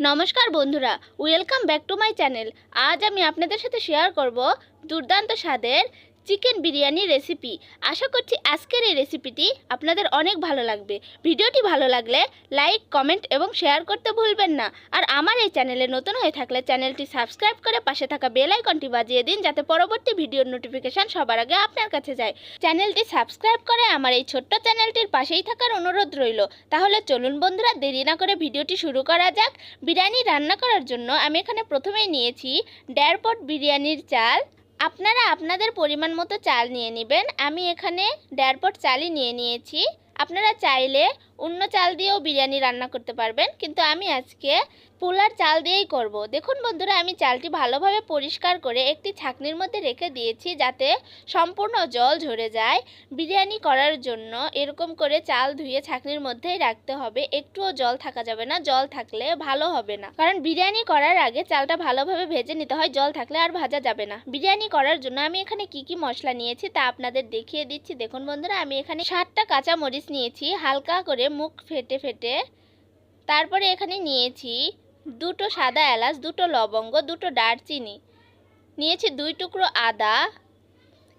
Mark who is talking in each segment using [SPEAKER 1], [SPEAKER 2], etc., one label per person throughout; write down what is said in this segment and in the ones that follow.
[SPEAKER 1] নমস্কার বন্ধুরা welcome back to my channel আজ আমি আপনাদের সাথে শেয়ার করব দুর্দান্ত স্বাদের চিকেন বিরিয়ানি রেসিপি আশা করছি আজকের এই রেসিপিটি আপনাদের অনেক ভালো লাগবে। ভিডিওটি ভালো লাগলে লাইক কমেন্ট এবং শেয়ার করতে ভুলবেন না। আর আমার এই চ্যানেলে নতুন হয়ে থাকলে চ্যানেলটি সাবস্ক্রাইব করে পাশে থাকা বেল আইকনটি বাজিয়ে দিন যাতে পরবর্তী ভিডিওর নোটিফিকেশন সবার আগে আপনার কাছে যায়। চ্যানেলটি সাবস্ক্রাইব করে আমার এই ছোট্ট চ্যানেলটির পাশেই থাকার অনুরোধ রইল। তাহলে চলুন বন্ধুরা, দেরি না করে ভিডিওটি শুরু করা যাক। বিরিয়ানি রান্না করার জন্য আমি এখানে প্রথমেই নিয়েছি দেড় পট বিরিয়ানির চাল আপনারা আপনাদের পরিমাণ মতো চাল নিয়ে নেবেন। আমি এখানে দেড় পট চালই নিয়ে নিয়েছি। আপনারা চাইলে অন্য চাল দিয়েও বিরিয়ানি রান্না করতে পারবেন, কিন্তু আমি আজকে পোলার চাল দিয়েই করব। দেখুন বন্ধুরা, আমি চালটি ভালোভাবে পরিষ্কার করে একটি ছাকনির মধ্যে রেখে দিয়েছি যাতে সম্পূর্ণ জল ঝরে যায়। বিরিয়ানি করার জন্য এরকম করে চাল ধুয়ে ছাকনির মধ্যেই রাখতে হবে। একটুও জল থাকা যাবে না, জল থাকলে ভালো হবে না। কারণ বিরিয়ানি করার আগে চালটা ভালোভাবে ভেজে নিতে হয়, জল থাকলে আর ভাজা যাবে না। বিরিয়ানি করার জন্য আমি এখানে কি কি মশলা নিয়েছি তা আপনাদের দেখিয়ে দিচ্ছি। দেখুন বন্ধুরা, আমি এখানে ষাটটা কাঁচা মরিচ নিয়েছি, হালকা করে মুখ ফেটে ফেটে। তারপরে এখানে নিয়েছি দুটো সাদা এলাচ, দুটো লবঙ্গ, দুটো দারচিনি। নিয়েছি দুই টুকরো আদা,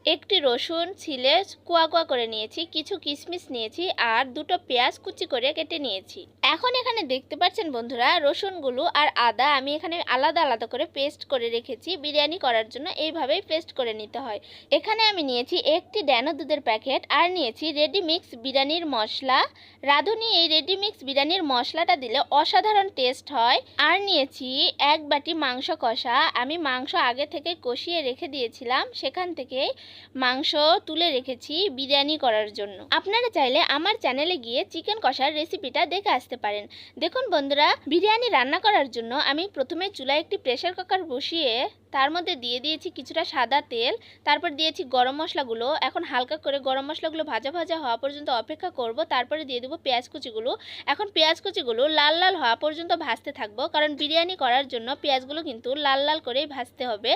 [SPEAKER 1] একটি রসুন, ছিলে কুয়া কুয়া করে নিয়েছি, কিছু কিশমিশ নিয়েছি আর দুটো পেঁয়াজ কুচি করে কেটে নিয়েছি। এখন এখানে দেখতে পাচ্ছেন বন্ধুরা, রসুনগুলো আর আদা আমি এখানে আলাদা আলাদা করে পেস্ট করে রেখেছি। বিরিয়ানি করার জন্য এইভাবেই পেস্ট করে নিতে হয়। এখানে আমি নিয়েছি একটি ড্যানো দুধের প্যাকেট আর নিয়েছি রেডি মিক্স বিরিয়ানির মশলা। রাঁধুনি, এই রেডি মিক্স বিরিয়ানির মশলাটা দিলে অসাধারণ টেস্ট হয়। আর নিয়েছি এক বাটি মাংস কষা। আমি মাংস আগে থেকে কষিয়ে রেখে দিয়েছিলাম, সেখান থেকে মাংস তুলে রেখেছি বিরিয়ানি করার জন্য। আপনারা চাইলে আমার চ্যানেলে গিয়ে চিকেন কষার রেসিপিটা দেখে আসতে পারেন। দেখুন বন্ধুরা বিরিয়ানি রান্না করার জন্য আমি প্রথমে চুলায় একটি প্রেসার কুকার বসিয়ে তার মধ্যে দিয়ে দিয়েছি কিছুটা সাদা তেল, তারপর দিয়েছি গরম মশলাগুলো। এখন হালকা করে গরম মশলাগুলো ভাজা ভাজা হওয়া পর্যন্ত অপেক্ষা করব। তারপরে দিয়ে দেবো পেঁয়াজ কুচিগুলো। এখন পেঁয়াজ কুচিগুলো লাল লাল হওয়া পর্যন্ত ভাজতে থাকব, কারণ বিরিয়ানি করার জন্য পেঁয়াজগুলো কিন্তু লাল লাল করেই ভাজতে হবে।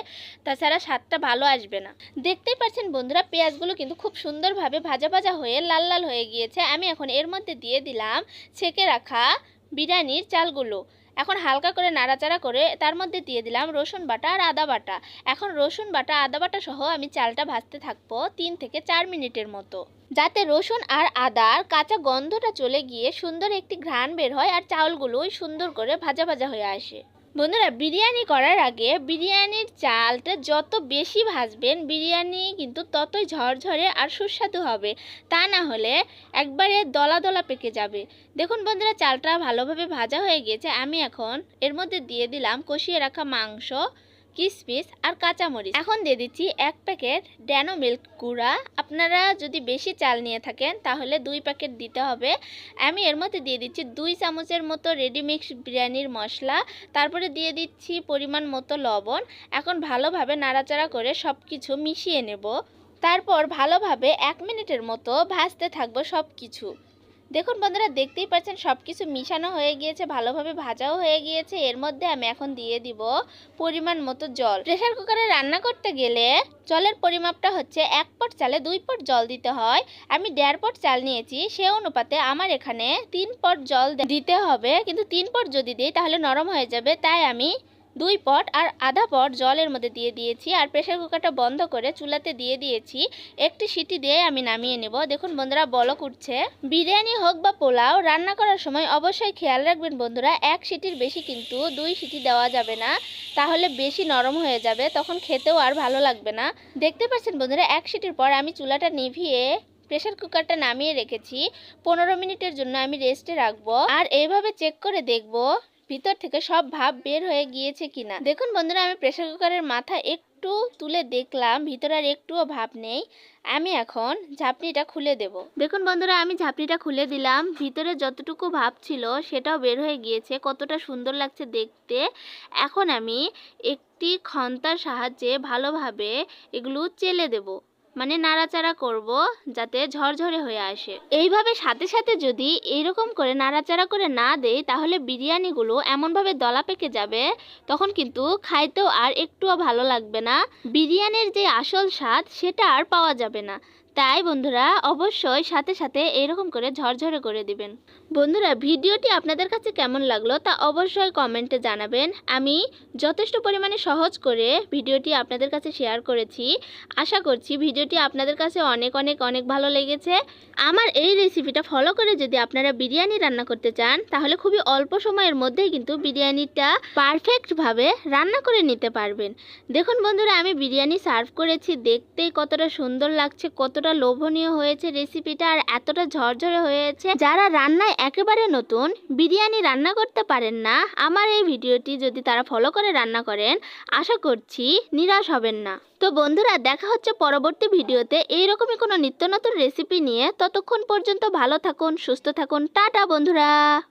[SPEAKER 1] তাছাড়া স্বাদটা ভালো আসবে না। দেখতেই পাচ্ছেন বন্ধুরা, পেঁয়াজগুলো কিন্তু খুব সুন্দরভাবে ভাজা ভাজা হয়ে লাল লাল হয়ে গিয়েছে। আমি এখন এর মধ্যে দিয়ে দিলাম ছেঁকে রাখা বিরিয়ানির চালগুলো। এখন হালকা করে নাড়াচাড়া করে তার মধ্যে দিয়ে দিলাম রসুন বাটা আর আদা বাটা। এখন রসুন বাটা, আদা বাটা সহ আমি চালটা ভাজতে থাকব তিন থেকে চার মিনিটের মতো। যাতে রসুন আর আদার কাঁচা গন্ধটা চলে গিয়ে সুন্দর একটি ঘ্রাণ বের হয় আর চাউলগুলোই সুন্দর করে ভাজা ভাজা হয়ে আসে। বন্ধুরা, বিরিয়ানি করার আগে বিরিয়ানির চালটা যত বেশি ভাজবেন, বিরিয়ানি কিন্তু ততই ঝরঝরে আর সুস্বাদু হবে। তা না হলে একবারে দলা দলা পেকে যাবে। দেখুন বন্ধুরা, চালটা ভালোভাবে ভাজা হয়ে গিয়েছে আমি এখন এর মধ্যে দিয়ে দিলাম কষিয়ে রাখা মাংস। কিশমিশ আর কাঁচামরিচ। এখন দিয়ে দিচ্ছি এক প্যাকেট ড্যানো মিল্ক গুঁড়া। আপনারা যদি বেশি চাল নিয়ে থাকেন, তাহলে দুই প্যাকেট দিতে হবে। আমি এর মধ্যে দিয়ে দিচ্ছি দুই চামচের মতো রেডিমিক্স বিরিয়ানির মশলা। তারপরে দিয়ে দিচ্ছি পরিমাণ মতো লবণ। এখন ভালোভাবে নাড়াচাড়া করে সব কিছু মিশিয়ে নেব। তারপর ভালোভাবে এক মিনিটের মতো ভাজতে থাকব সব কিছু দেখুন বন্ধুরা, দেখতেই পাচ্ছেন সব কিছু মিশানো হয়ে গিয়েছে, ভালোভাবে ভাজাও হয়ে গিয়েছে। এর মধ্যে আমি এখন দিয়ে দিব পরিমাণ মতো জল। প্রেসার কুকারে রান্না করতে গেলে জলের পরিমাপটা হচ্ছে এক পট চালে দুই পট জল দিতে হয়। আমি দেড় পট চাল নিয়েছি, সে অনুপাতে আমার এখানে তিন পট জল দিতে হবে। কিন্তু তিন পট যদি দিই, তাহলে নরম হয়ে যাবে। তাই আমি দুই পট আর আধা পট জলের মধ্যে দিয়ে দিয়েছি আর প্রেশার কুকারটা বন্ধ করে চুলাতে দিয়ে দিয়েছি। একটি সিটি দিয়ে আমি নামিয়ে নেব। দেখুন বন্ধুরা, বলক উঠছে। বিরিয়ানি হোক বা পোলাও, রান্না করার সময় অবশ্যই খেয়াল রাখবেন বন্ধুরা, এক সিটির বেশি কিন্তু দুই সিটি দেওয়া যাবে না। তাহলে বেশি নরম হয়ে যাবে, তখন খেতেও আর ভালো লাগবে না। দেখতে পাচ্ছেন বন্ধুরা, এক সিটির পর আমি চুলাটা নিভিয়ে প্রেশার কুকারটা নামিয়ে রেখেছি। পনেরো মিনিটের জন্য আমি রেস্টে রাখব। আর এইভাবে চেক করে দেখব ভিতর থেকে সব ভাব বের হয়ে গিয়েছে কিনা। দেখুন বন্ধুরা, আমি প্রেসার কুকারের মাথা একটু তুলে দেখলাম, ভিতরে আর একটুও ভাব নেই। আমি এখন ঝাপনিটা খুলে দেব। দেখুন বন্ধুরা, আমি ঝাপনিটা খুলে দিলাম। ভিতরে যতটুকু ভাব ছিল সেটাও বের হয়ে গিয়েছে, কতটা সুন্দর লাগছে দেখতে। এখন আমি একটি খন্তার সাহায্যে ভালোভাবে এগুলো চেলে দেব। মানে নাড়াচাড়া করব যাতে ঝরঝরে হয়ে আসে। এইভাবে সাথে সাথে যদি এইরকম করে নাড়াচাড়া করে না দেই, তাহলে বিরিয়ানিগুলো এমনভাবে দলা পেকে যাবে, তখন কিন্তু খাইতেও আর একটুও ভালো লাগবে না। বিরিয়ানির যে আসল স্বাদ, সেটা আর পাওয়া যাবে না। তাই বন্ধুরা, অবশ্যই সাথে সাথে এরকম করে ঝরঝরে করে দিবেন। বন্ধুরা, ভিডিওটি আপনাদের কাছে কেমন লাগল তা অবশ্যই কমেন্টে জানাবেন। আমি যথেষ্ট পরিমাণে সহজ করে ভিডিওটি আপনাদের কাছে শেয়ার করেছি। আশা করছি ভিডিওটি আপনাদের কাছে অনেক অনেক অনেক ভালো লেগেছে। আমার এই রেসিপিটা ফলো করে যদি আপনারা বিরিয়ানি রান্না করতে চান, তাহলে খুবই অল্প সময়ের মধ্যেই কিন্তু বিরিয়ানিটা পারফেক্টভাবে রান্না করে নিতে পারবেন। দেখুন বন্ধুরা, আমি বিরিয়ানি সার্ভ করেছি দেখতেই কতটা সুন্দর লাগছে, কতটা লোভনীয় হয়েছে রেসিপিটা, আর এতটা ঝরঝরে হয়েছে। যারা রান্নায় একেবারে নতুন, বিরিয়ানি রান্না করতে পারেন না, আমার এই ভিডিওটি যদি তারা ফলো করে রান্না করেন, আশা করছি নিরাশ হবেন না। তো বন্ধুরা, দেখা হচ্ছে পরবর্তী ভিডিওতে। এইরকমই কোনো নিত্য নতুন রেসিপি নিয়ে ততক্ষণ পর্যন্ত ভালো থাকুন, সুস্থ থাকুন। টাটা বন্ধুরা!